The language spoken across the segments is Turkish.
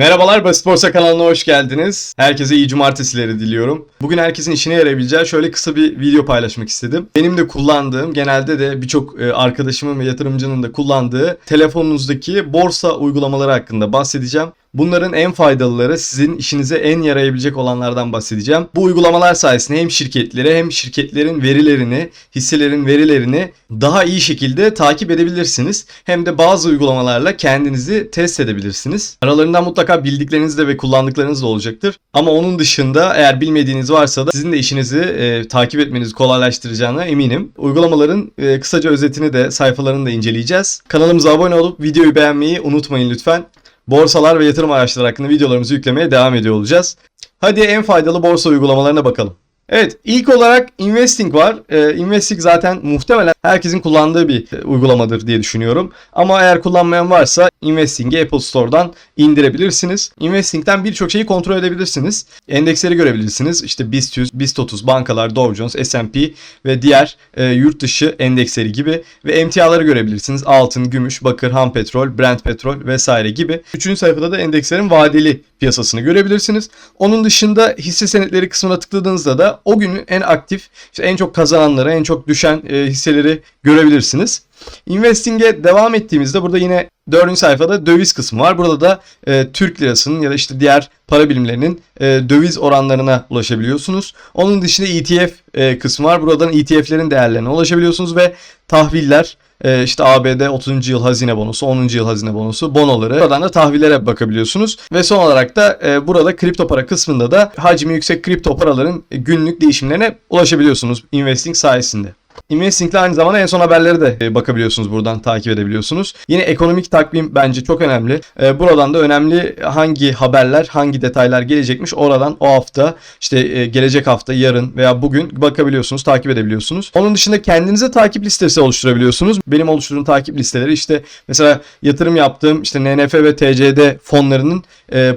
Merhabalar Basit Borsa kanalına hoş geldiniz. Herkese iyi cumartesileri diliyorum. Bugün herkesin işine yarayabileceği şöyle kısa bir video paylaşmak istedim. Benim de kullandığım, genelde de birçok e, arkadaşımın ve yatırımcının da kullandığı telefonunuzdaki borsa uygulamaları hakkında bahsedeceğim. Bunların en faydalıları sizin işinize en yarayabilecek olanlardan bahsedeceğim. Bu uygulamalar sayesinde hem şirketlere hem şirketlerin verilerini, hisselerin verilerini daha iyi şekilde takip edebilirsiniz. Hem de bazı uygulamalarla kendinizi test edebilirsiniz. Aralarından mutlaka bildikleriniz de ve kullandıklarınız da olacaktır. Ama onun dışında eğer bilmediğiniz varsa da sizin de işinizi e, takip etmenizi kolaylaştıracağına eminim. Uygulamaların e, kısaca özetini de sayfalarını da inceleyeceğiz. Kanalımıza abone olup videoyu beğenmeyi unutmayın lütfen borsalar ve yatırım araçları hakkında videolarımızı yüklemeye devam ediyor olacağız. Hadi en faydalı borsa uygulamalarına bakalım. Evet ilk olarak Investing var. Ee, Investing zaten muhtemelen herkesin kullandığı bir e, uygulamadır diye düşünüyorum. Ama eğer kullanmayan varsa Investing'i Apple Store'dan indirebilirsiniz. Investing'den birçok şeyi kontrol edebilirsiniz. Endeksleri görebilirsiniz. İşte BIST 100, BIST 30, bankalar, Dow Jones, S&P ve diğer e, yurt dışı endeksleri gibi ve emtiaları görebilirsiniz. Altın, gümüş, bakır, ham petrol, Brent petrol vesaire gibi. Üçüncü sayfada da endekslerin vadeli piyasasını görebilirsiniz. Onun dışında hisse senetleri kısmına tıkladığınızda da o günün en aktif, işte en çok kazananları, en çok düşen e, hisseleri görebilirsiniz. Investing'e devam ettiğimizde burada yine dördüncü sayfada döviz kısmı var. Burada da e, Türk lirasının ya da işte diğer para birimlerinin e, döviz oranlarına ulaşabiliyorsunuz. Onun dışında ETF e, kısmı var. Buradan ETF'lerin değerlerine ulaşabiliyorsunuz ve tahviller e, işte ABD 30. yıl hazine bonosu, 10. yıl hazine bonosu, bonoları. Buradan da tahvillere bakabiliyorsunuz. Ve son olarak da e, burada kripto para kısmında da hacmi yüksek kripto paraların günlük değişimlerine ulaşabiliyorsunuz Investing sayesinde. Investing'le aynı zamanda en son haberleri de e, bakabiliyorsunuz buradan takip edebiliyorsunuz. Yine ekonomik takvim bence çok önemli. E, buradan da önemli hangi haberler, hangi detaylar gelecekmiş oradan o hafta işte e, gelecek hafta, yarın veya bugün bakabiliyorsunuz, takip edebiliyorsunuz. Onun dışında kendinize takip listesi oluşturabiliyorsunuz. Benim oluşturduğum takip listeleri işte mesela yatırım yaptığım işte NNF ve TCD fonlarının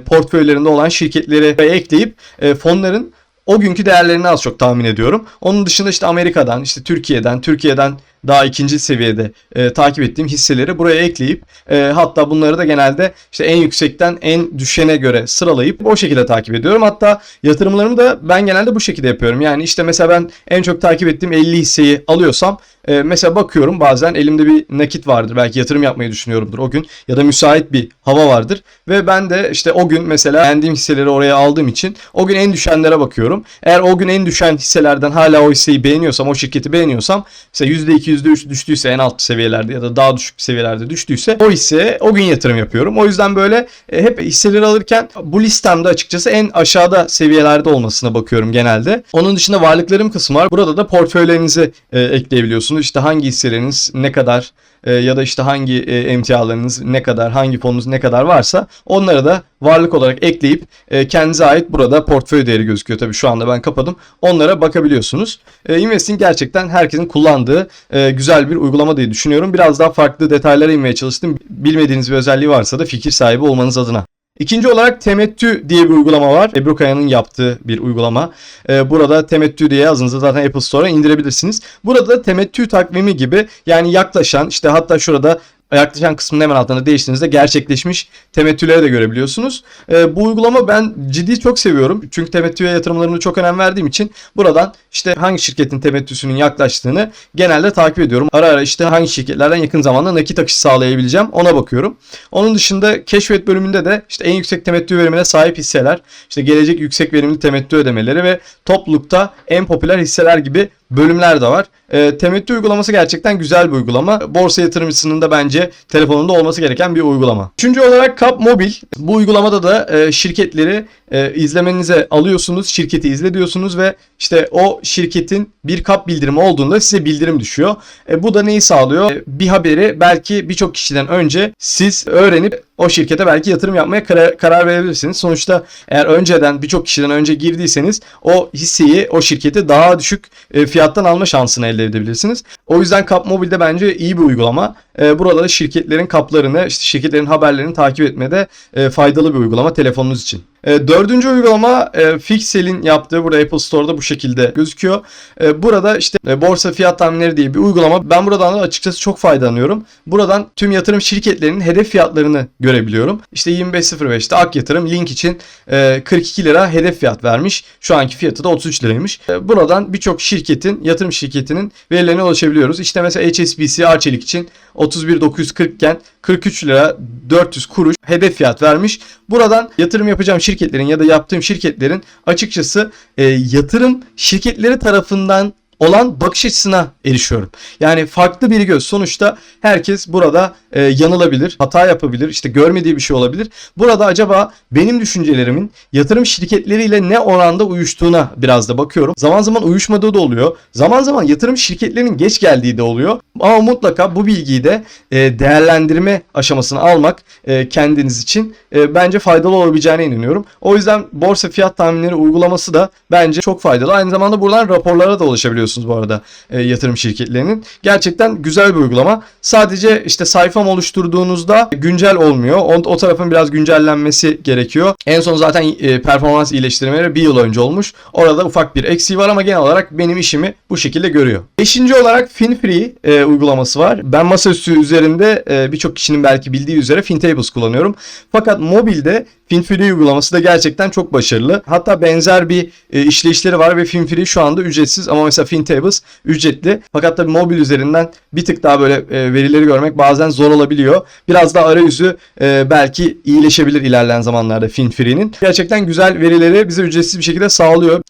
portföylerinde olan şirketleri ekleyip fonların o günkü değerlerini az çok tahmin ediyorum. Onun dışında işte Amerika'dan, işte Türkiye'den, Türkiye'den daha ikinci seviyede e, takip ettiğim hisseleri buraya ekleyip e, hatta bunları da genelde işte en yüksekten en düşene göre sıralayıp o şekilde takip ediyorum. Hatta yatırımlarımı da ben genelde bu şekilde yapıyorum. Yani işte mesela ben en çok takip ettiğim 50 hisseyi alıyorsam e, mesela bakıyorum bazen elimde bir nakit vardır. Belki yatırım yapmayı düşünüyorumdur o gün ya da müsait bir hava vardır ve ben de işte o gün mesela beğendiğim hisseleri oraya aldığım için o gün en düşenlere bakıyorum. Eğer o gün en düşen hisselerden hala o hisseyi beğeniyorsam, o şirketi beğeniyorsam mesela %2 %3 düştüyse en alt seviyelerde ya da daha düşük seviyelerde düştüyse o hisseye o gün yatırım yapıyorum. O yüzden böyle e, hep hisseleri alırken bu listemde açıkçası en aşağıda seviyelerde olmasına bakıyorum genelde. Onun dışında varlıklarım kısmı var. Burada da portföylerinizi e, ekleyebiliyorsunuz. İşte hangi hisseleriniz ne kadar e, ya da işte hangi e, emtialarınız ne kadar, hangi fonunuz ne kadar varsa onları da varlık olarak ekleyip e, kendinize ait burada portföy değeri gözüküyor. Tabii şu anda ben kapadım. Onlara bakabiliyorsunuz. E, Investing gerçekten herkesin kullandığı e, güzel bir uygulama diye düşünüyorum. Biraz daha farklı detaylara inmeye çalıştım. Bilmediğiniz bir özelliği varsa da fikir sahibi olmanız adına. İkinci olarak Temettü diye bir uygulama var. Ebru Kaya'nın yaptığı bir uygulama. Ee, burada Temettü diye yazdığınızda zaten Apple Store'a indirebilirsiniz. Burada Temettü takvimi gibi yani yaklaşan işte hatta şurada yaklaşan kısmının hemen altında değiştiğinizde gerçekleşmiş temettüleri de görebiliyorsunuz. E, bu uygulama ben ciddi çok seviyorum. Çünkü temettüye yatırımlarını çok önem verdiğim için buradan işte hangi şirketin temettüsünün yaklaştığını genelde takip ediyorum. Ara ara işte hangi şirketlerden yakın zamanda nakit akışı sağlayabileceğim ona bakıyorum. Onun dışında keşfet bölümünde de işte en yüksek temettü verimine sahip hisseler, işte gelecek yüksek verimli temettü ödemeleri ve toplulukta en popüler hisseler gibi bölümler de var. E, temettü uygulaması gerçekten güzel bir uygulama. Borsa yatırımcısının da bence telefonunda olması gereken bir uygulama. Üçüncü olarak Kap Mobil. Bu uygulamada da e, şirketleri e, izlemenize alıyorsunuz. Şirketi izle diyorsunuz ve işte o şirketin bir kap bildirimi olduğunda size bildirim düşüyor. E, bu da neyi sağlıyor? E, bir haberi belki birçok kişiden önce siz öğrenip o şirkete belki yatırım yapmaya karar, karar verebilirsiniz. Sonuçta eğer önceden birçok kişiden önce girdiyseniz o hisseyi o şirketi daha düşük e, fiyattan alma şansını elde edebilirsiniz. O yüzden Kap Mobil'de bence iyi bir uygulama. E, burada da şirketlerin kaplarını, işte şirketlerin haberlerini takip etmede e, faydalı bir uygulama telefonunuz için. E, dördüncü uygulama e, Fixel'in yaptığı burada Apple Store'da bu şekilde gözüküyor. E, burada işte borsa fiyat tahminleri diye bir uygulama. Ben buradan da açıkçası çok faydalanıyorum. Buradan tüm yatırım şirketlerinin hedef fiyatlarını görebiliyorum. İşte 25.05'te Ak Yatırım link için e, 42 lira hedef fiyat vermiş. Şu anki fiyatı da 33 liraymış. Buradan birçok şirketin, yatırım şirketinin verilerine ulaşabiliyoruz. İşte mesela HSBC Arçelik için 31.940 iken 43 lira 400 kuruş hedef fiyat vermiş. Buradan yatırım yapacağım şirketlerin ya da yaptığım şirketlerin açıkçası e, yatırım şirketleri tarafından olan bakış açısına erişiyorum. Yani farklı bir göz. Sonuçta herkes burada e, yanılabilir, hata yapabilir, işte görmediği bir şey olabilir. Burada acaba benim düşüncelerimin yatırım şirketleriyle ne oranda uyuştuğuna biraz da bakıyorum. Zaman zaman uyuşmadığı da oluyor. Zaman zaman yatırım şirketlerinin geç geldiği de oluyor. Ama mutlaka bu bilgiyi de e, değerlendirme aşamasına almak e, kendiniz için e, bence faydalı olabileceğine inanıyorum. O yüzden borsa fiyat tahminleri uygulaması da bence çok faydalı. Aynı zamanda buradan raporlara da ulaşabiliyorsunuz bu arada e, yatırım şirketlerinin. Gerçekten güzel bir uygulama. Sadece işte sayfam oluşturduğunuzda güncel olmuyor. O, o tarafın biraz güncellenmesi gerekiyor. En son zaten e, performans iyileştirmeleri bir yıl önce olmuş. Orada ufak bir eksiği var ama genel olarak benim işimi bu şekilde görüyor. Beşinci olarak FinFree e, uygulaması var. Ben masaüstü üzerinde e, birçok kişinin belki bildiği üzere FinTables kullanıyorum. Fakat mobilde FinFree uygulaması da gerçekten çok başarılı. Hatta benzer bir e, işleyişleri var ve FinFree şu anda ücretsiz ama mesela FinTables ücretli. Fakat tabii mobil üzerinden bir tık daha böyle e, verileri görmek bazen zor olabiliyor. Biraz da arayüzü e, belki iyileşebilir ilerleyen zamanlarda FinFree'nin. Gerçekten güzel verileri bize ücretsiz bir şekilde sağlıyor.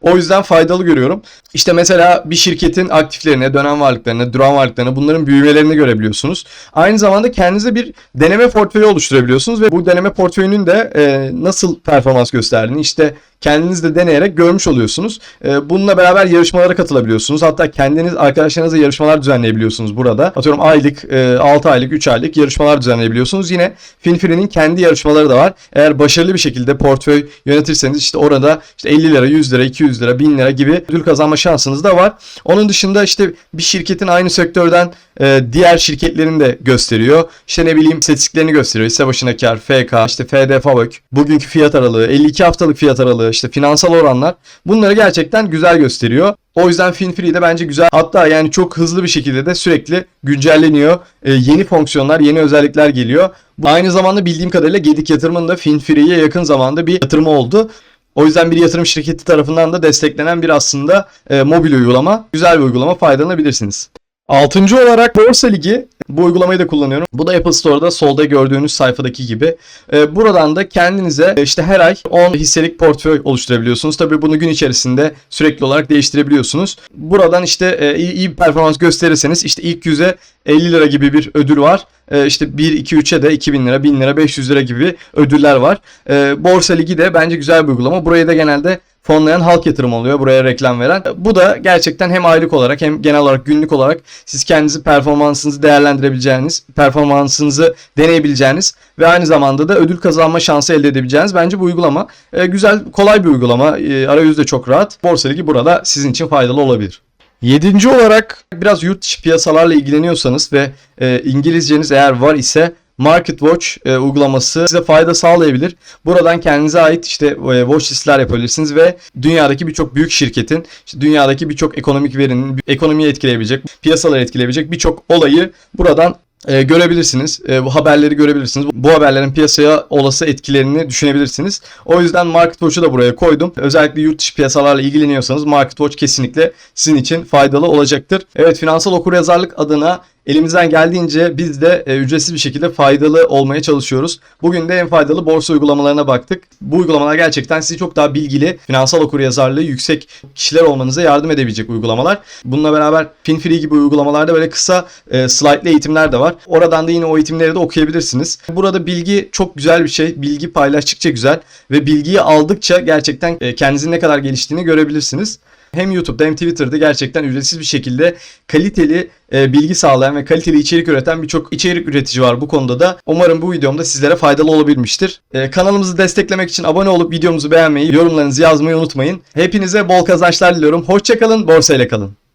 O yüzden faydalı görüyorum. İşte mesela bir şirketin aktiflerine, dönem varlıklarına, duran varlıklarına bunların büyümelerini görebiliyorsunuz. Aynı zamanda kendinize bir deneme portföyü oluşturabiliyorsunuz ve bu deneme portföyünün de e, nasıl performans gösterdiğini işte kendiniz de deneyerek görmüş oluyorsunuz. E, bununla beraber yarışmalara katılabiliyorsunuz. Hatta kendiniz arkadaşlarınızla yarışmalar düzenleyebiliyorsunuz burada. Atıyorum aylık, e, 6 aylık, 3 aylık yarışmalar düzenleyebiliyorsunuz. Yine Finfree'nin kendi yarışmaları da var. Eğer başarılı bir şekilde portföy yönetirseniz işte orada işte 50 lira, 100 lira, 200 lira, 1000 lira gibi ödül kazanma şansınız da var. Onun dışında işte bir şirketin aynı sektörden e, diğer şirketlerini de gösteriyor. İşte ne bileyim istatistiklerini gösteriyor. Hisse başına kar, FK, işte FD FAVÖK, bugünkü fiyat aralığı, 52 haftalık fiyat aralığı, işte finansal oranlar bunları gerçekten güzel gösteriyor. O yüzden FinFree de bence güzel. Hatta yani çok hızlı bir şekilde de sürekli güncelleniyor. E, yeni fonksiyonlar, yeni özellikler geliyor. Bu aynı zamanda bildiğim kadarıyla Gedik yatırımın da FinFree'ye yakın zamanda bir yatırımı oldu. O yüzden bir yatırım şirketi tarafından da desteklenen bir aslında e, mobil uygulama. Güzel bir uygulama faydalanabilirsiniz. Altıncı olarak Borsa Ligi. Bu uygulamayı da kullanıyorum. Bu da Apple Store'da solda gördüğünüz sayfadaki gibi. Ee, buradan da kendinize e, işte her ay 10 hisselik portföy oluşturabiliyorsunuz. Tabii bunu gün içerisinde sürekli olarak değiştirebiliyorsunuz. Buradan işte e, iyi, iyi performans gösterirseniz işte ilk yüze 50 lira gibi bir ödül var. E, işte 1, 2, 3'e de 2000 lira, 1000 lira, 500 lira gibi ödüller var. E, Borsa Ligi de bence güzel bir uygulama. Burayı da genelde fonlayan halk yatırım oluyor buraya reklam veren. Bu da gerçekten hem aylık olarak hem genel olarak günlük olarak siz kendinizi performansınızı değerlendirebileceğiniz, performansınızı deneyebileceğiniz ve aynı zamanda da ödül kazanma şansı elde edebileceğiniz bence bu uygulama e, güzel, kolay bir uygulama. E, arayüzü de çok rahat. Borsa Ligi burada sizin için faydalı olabilir. Yedinci olarak biraz yurt dışı piyasalarla ilgileniyorsanız ve e, İngilizceniz eğer var ise Market Watch e, uygulaması size fayda sağlayabilir. Buradan kendinize ait işte e, watch listler yapabilirsiniz ve dünyadaki birçok büyük şirketin, işte dünyadaki birçok ekonomik verinin ekonomiyi etkileyebilecek, piyasaları etkileyebilecek birçok olayı buradan e, görebilirsiniz. E, bu haberleri görebilirsiniz. Bu haberlerin piyasaya olası etkilerini düşünebilirsiniz. O yüzden Market Watch'u da buraya koydum. Özellikle yurt dışı piyasalarla ilgileniyorsanız Market Watch kesinlikle sizin için faydalı olacaktır. Evet finansal okuryazarlık adına Elimizden geldiğince biz de e, ücretsiz bir şekilde faydalı olmaya çalışıyoruz. Bugün de en faydalı borsa uygulamalarına baktık. Bu uygulamalar gerçekten sizi çok daha bilgili, finansal okuryazarlığı yüksek kişiler olmanıza yardım edebilecek uygulamalar. Bununla beraber FinFree gibi uygulamalarda böyle kısa e, slaytlı eğitimler de var. Oradan da yine o eğitimleri de okuyabilirsiniz. Burada bilgi çok güzel bir şey. Bilgi paylaştıkça güzel ve bilgiyi aldıkça gerçekten e, kendinizin ne kadar geliştiğini görebilirsiniz hem YouTube'da hem Twitter'da gerçekten ücretsiz bir şekilde kaliteli e, bilgi sağlayan ve kaliteli içerik üreten birçok içerik üretici var bu konuda da. Umarım bu videomda sizlere faydalı olabilmiştir. E, kanalımızı desteklemek için abone olup videomuzu beğenmeyi, yorumlarınızı yazmayı unutmayın. Hepinize bol kazançlar diliyorum. Hoşçakalın, borsayla kalın.